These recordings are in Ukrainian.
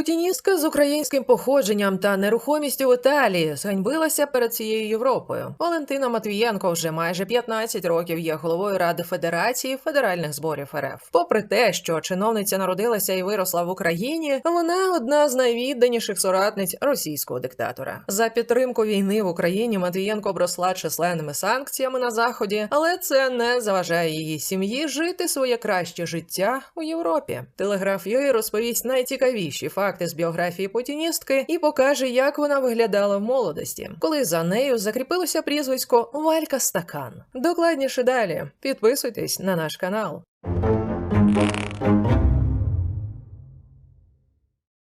Путіністка з українським походженням та нерухомістю в Італії зганьбилася перед цією Європою. Валентина Матвієнко вже майже 15 років є головою Ради Федерації федеральних зборів РФ. Попри те, що чиновниця народилася і виросла в Україні, вона одна з найвідданіших соратниць російського диктатора. За підтримку війни в Україні Матвієнко обросла численними санкціями на заході, але це не заважає її сім'ї жити своє краще життя у Європі. Телеграф Юї розповість найцікавіші факти з біографії путіністки і покаже, як вона виглядала в молодості, коли за нею закріпилося прізвисько Валька Стакан. Докладніше далі. Підписуйтесь на наш канал.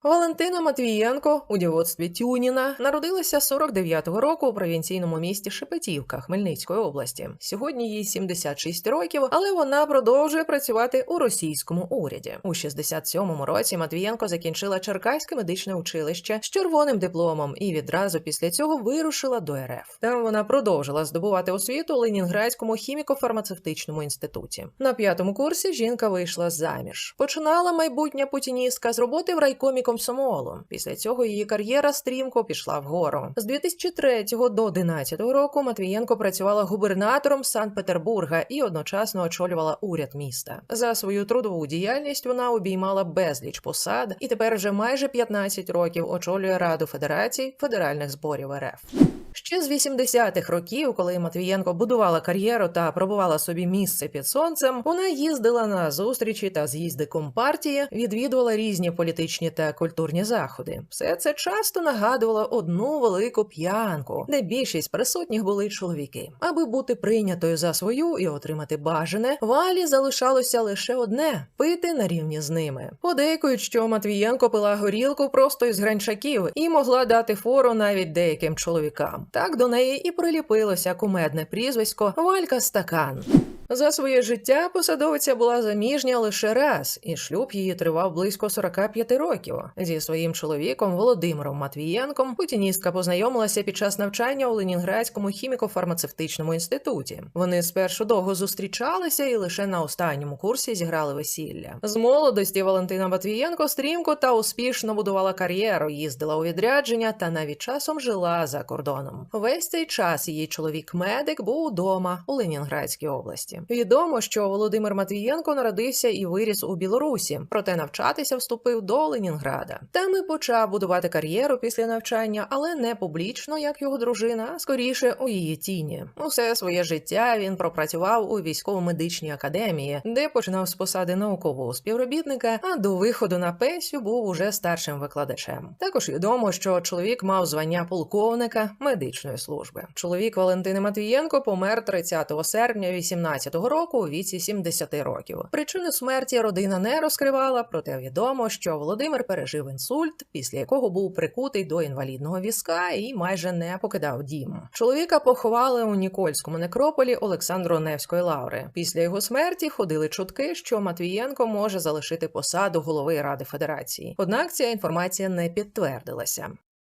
Валентина Матвієнко у дівоцтві Тюніна народилася 49-го року у провінційному місті Шепетівка Хмельницької області. Сьогодні їй 76 років, але вона продовжує працювати у російському уряді. У 67-му році Матвієнко закінчила Черкаське медичне училище з червоним дипломом і відразу після цього вирушила до РФ. Там вона продовжила здобувати освіту у Ленінградському хіміко-фармацевтичному інституті. На п'ятому курсі жінка вийшла заміж. Починала майбутня путіністка з роботи в райкомі комсомолу. Після цього її кар'єра стрімко пішла вгору. З 2003 до 2011 року Матвієнко працювала губернатором Санкт-Петербурга і одночасно очолювала уряд міста. За свою трудову діяльність вона обіймала безліч посад і тепер вже майже 15 років очолює Раду Федерацій федеральних зборів РФ. Ще з 80-х років, коли Матвієнко будувала кар'єру та пробувала собі місце під сонцем, вона їздила на зустрічі та з'їзди компартії, відвідувала різні політичні та культурні заходи. Все це часто нагадувало одну велику п'янку, де більшість присутніх були чоловіки. Аби бути прийнятою за свою і отримати бажане, валі залишалося лише одне пити на рівні з ними. Подейкують, що Матвієнко пила горілку просто із гранчаків і могла дати фору навіть деяким чоловікам. Так до неї і приліпилося кумедне прізвисько Валька Стакан. За своє життя посадовиця була заміжня лише раз, і шлюб її тривав близько 45 років. Зі своїм чоловіком Володимиром Матвієнком путіністка познайомилася під час навчання у Ленінградському хіміко-фармацевтичному інституті. Вони спершу довго зустрічалися і лише на останньому курсі зіграли весілля. З молодості Валентина Матвієнко стрімко та успішно будувала кар'єру, їздила у відрядження та навіть часом жила за кордоном. Весь цей час її чоловік медик був удома у Ленінградській області. Відомо, що Володимир Матвієнко народився і виріс у Білорусі, проте навчатися вступив до Ленінграда. Там і почав будувати кар'єру після навчання, але не публічно, як його дружина, а скоріше у її тіні. Усе своє життя він пропрацював у військово-медичній академії, де починав з посади наукового співробітника, а до виходу на пенсію був уже старшим викладачем. Також відомо, що чоловік мав звання полковника медичної служби. Чоловік Валентини Матвієнко помер 30 серпня 18 року у віці 70 років. Причину смерті родина не розкривала, проте відомо, що Володимир пережив інсульт, після якого був прикутий до інвалідного візка і майже не покидав дім. Чоловіка поховали у Нікольському некрополі Олександру Невської лаври. Після його смерті ходили чутки, що Матвієнко може залишити посаду голови Ради Федерації. Однак ця інформація не підтвердилася.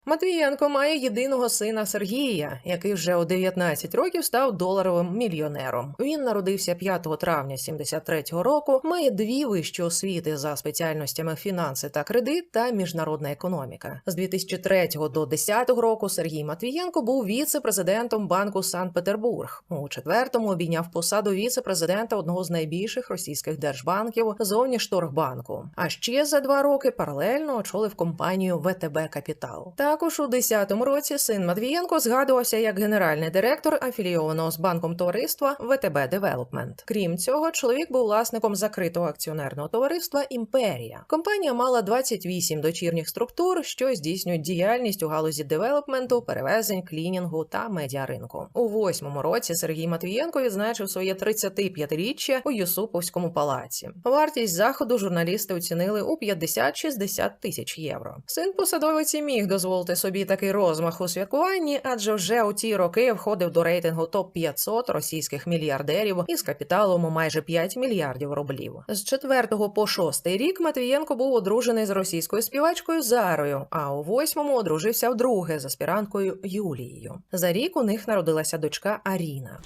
Матвієнко має єдиного сина Сергія, який вже у 19 років став доларовим мільйонером. Він народився 5 травня 73-го року, має дві вищі освіти за спеціальностями фінанси та кредит та міжнародна економіка. З 2003 до 2010 року Сергій Матвієнко був віце-президентом банку Санкт-Петербург. У четвертому обійняв посаду віце-президента одного з найбільших російських держбанків Зовнішторгбанку. А ще за два роки паралельно очолив компанію ВТБ Капітал. Також у 2010 році син Матвієнко згадувався як генеральний директор афілійованого з банком товариства ВТБ Девелопмент. Крім цього, чоловік був власником закритого акціонерного товариства Імперія. Компанія мала 28 дочірніх структур, що здійснюють діяльність у галузі девелопменту, перевезень, клінінгу та медіаринку. У восьмому році Сергій Матвієнко відзначив своє 35-річчя у Юсуповському палаці. Вартість заходу журналісти оцінили у 50-60 тисяч євро. Син посадовиці міг дозволити собі такий розмах у святкуванні, адже вже у ті роки входив до рейтингу топ 500 російських мільярдерів із капіталом у майже 5 мільярдів рублів. З 4 по 6 рік Матвієнко був одружений з російською співачкою Зарою, а у восьмому одружився вдруге з аспіранткою Юлією. За рік у них народилася дочка Аріна.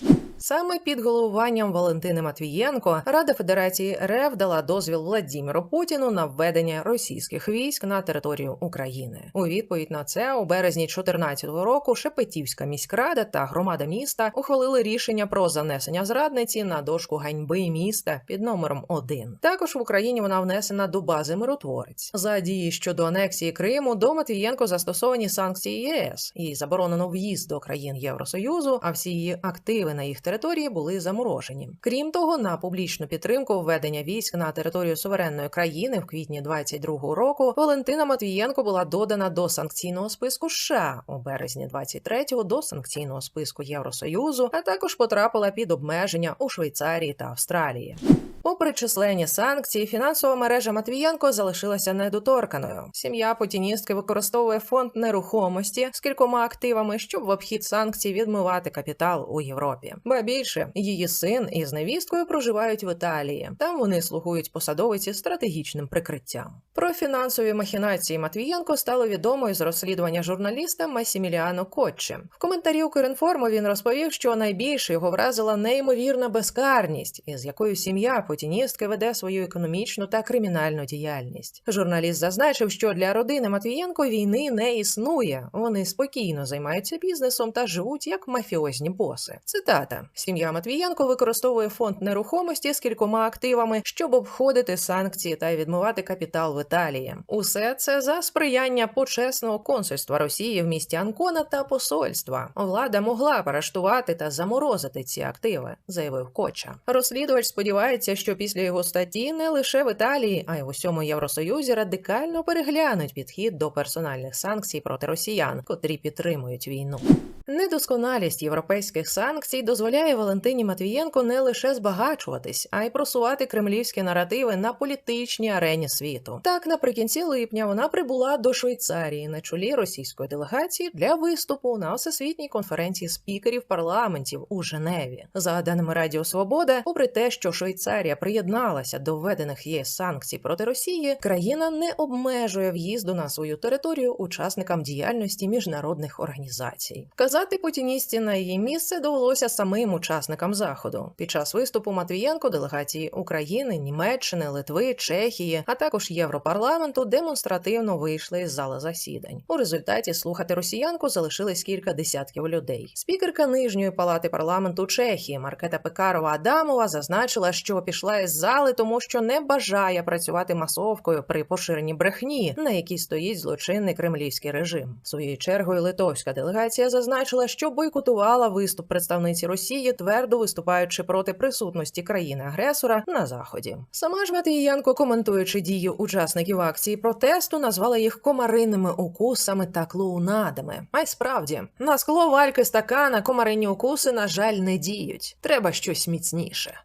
Саме під головуванням Валентини Матвієнко Рада Федерації РФ дала дозвіл Владіміру Путіну на введення російських військ на територію України. У відповідь на це у березні 2014 року Шепетівська міськрада та громада міста ухвалили рішення про занесення зрадниці на дошку ганьби міста під номером 1. Також в Україні вона внесена до бази миротворець. За дії щодо анексії Криму до Матвієнко застосовані санкції ЄС і заборонено в'їзд до країн Євросоюзу, а всі її активи на їх території були заморожені. Крім того, на публічну підтримку введення військ на територію суверенної країни в квітні 22-го року Валентина Матвієнко була додана до санкційного списку США у березні 23-го до санкційного списку Євросоюзу, а також потрапила під обмеження у Швейцарії та Австралії. Попри численні санкції, фінансова мережа Матвієнко залишилася недоторканою. Сім'я путіністки використовує фонд нерухомості з кількома активами, щоб в обхід санкцій відмивати капітал у Європі. Більше її син із невісткою проживають в Італії. Там вони слугують посадовиці стратегічним прикриттям. Про фінансові махінації Матвієнко стало відомо із розслідування журналіста Масіміліано Коччі. В коментарі Укрінформу він розповів, що найбільше його вразила неймовірна безкарність, із якою сім'я путіністки веде свою економічну та кримінальну діяльність. Журналіст зазначив, що для родини Матвієнко війни не існує. Вони спокійно займаються бізнесом та живуть як мафіозні боси. Цитата: сім'я Матвієнко використовує фонд нерухомості з кількома активами, щоб обходити санкції та відмивати капітал в Італії. Усе це за сприяння почесного консульства Росії в місті Анкона та посольства. Влада могла арештувати та заморозити ці активи, заявив Коча. Розслідувач сподівається, що після його статті не лише в Італії, а й в усьому Євросоюзі радикально переглянуть підхід до персональних санкцій проти росіян, котрі підтримують війну. Недосконалість європейських санкцій дозволяє Валентині Матвієнко не лише збагачуватись, а й просувати кремлівські наративи на політичній арені світу. Так, наприкінці липня вона прибула до Швейцарії на чолі російської делегації для виступу на всесвітній конференції спікерів парламентів у Женеві. За даними Радіо Свобода, попри те, що Швейцарія приєдналася до введених ЄС санкцій проти Росії, країна не обмежує в'їзду на свою територію учасникам діяльності міжнародних організацій. Вказати путіністі на її місце довелося самим учасникам заходу. Під час виступу Матвієнко делегації України, Німеччини, Литви, Чехії, а також Європарламенту демонстративно вийшли із зали засідань. У результаті слухати росіянку залишились кілька десятків людей. Спікерка нижньої палати парламенту Чехії Маркета Пекарова Адамова зазначила, що пішла із зали, тому що не бажає працювати масовкою при поширенні брехні, на якій стоїть злочинний кремлівський режим. Своєю чергою литовська делегація зазначила, що бойкотувала виступ представниці Росії, твердо виступаючи проти присутності країни-агресора на заході. Сама ж Матвієнко, коментуючи дії учасників акції протесту, назвала їх комаринними укусами та клоунадами. А й справді на скло вальки стакана комарині укуси, на жаль, не діють. Треба щось міцніше.